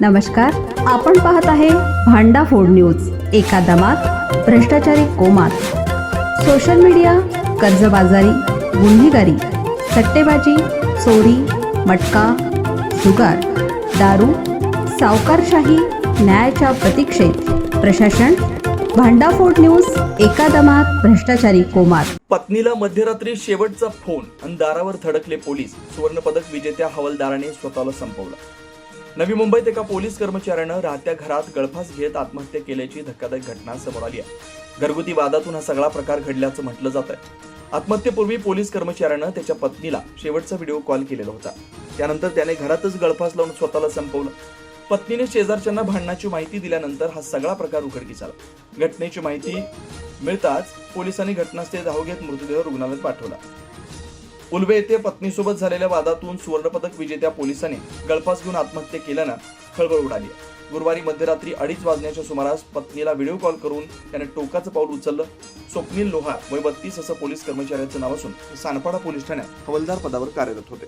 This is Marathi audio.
नमस्कार आपण पाहत आहे भांडा फोड न्यूज एका दमात भ्रष्टाचारी कोमात. सोशल मीडिया कर्जबाजारी गुन्हेगारी सट्टेबाजी चोरी मटका जुगार दारू सावकारशाही न्यायाच्या प्रतीक्षेत. प्रशासन भांडाफोड न्यूज एका दमात भ्रष्टाचारी कोमात. पत्नीला मध्यरात्री शेवटचा फोन आणि दारावर थडकले पोलीस. सुवर्णपदक विजेत्या हवालदाराने स्वतःला संपवलं. नवी मुंबईत एका पोलीस कर्मचाऱ्यानं राहत्या घरात गळफास घेत आत्महत्या केल्याची धक्कादायक घटना समोर आली आहे. घरगुती वादातून हा सगळा प्रकार घडल्याचं म्हटलं जात आहे आत्महत्येपूर्वी पोलीस कर्मचाऱ्यानं त्याच्या पत्नीला शेवटचा व्हिडिओ कॉल केलेला होता. त्यानंतर त्याने घरातच गळफास लावून स्वतःला संपवलं. पत्नीने शेजारच्यांना भांडणाची माहिती दिल्यानंतर हा सगळा प्रकार उघडकीस आला. घटनेची माहिती मिळताच पोलिसांनी घटनास्थळी धाव घेत मृतदेह रुग्णालयात पाठवला. उलवे येथे पत्नीसोबत झालेल्या वादातून सुवर्णपदक विजेत्या पोलिसांनी गळफास घेऊन आत्महत्या केल्यानं खळबळ उडाली. गुरुवारी मध्यरात्री अडीच वाजण्याच्या सुमारास पत्नीला व्हिडिओ कॉल करून त्याने टोकाचं पाऊल उचललं. स्वप्नील लोहार वय बत्तीस असं पोलीस कर्मचाऱ्याचं नाव असून सानपाडा पोलीस ठाण्यात हवालदार पदावर कार्यरत होते.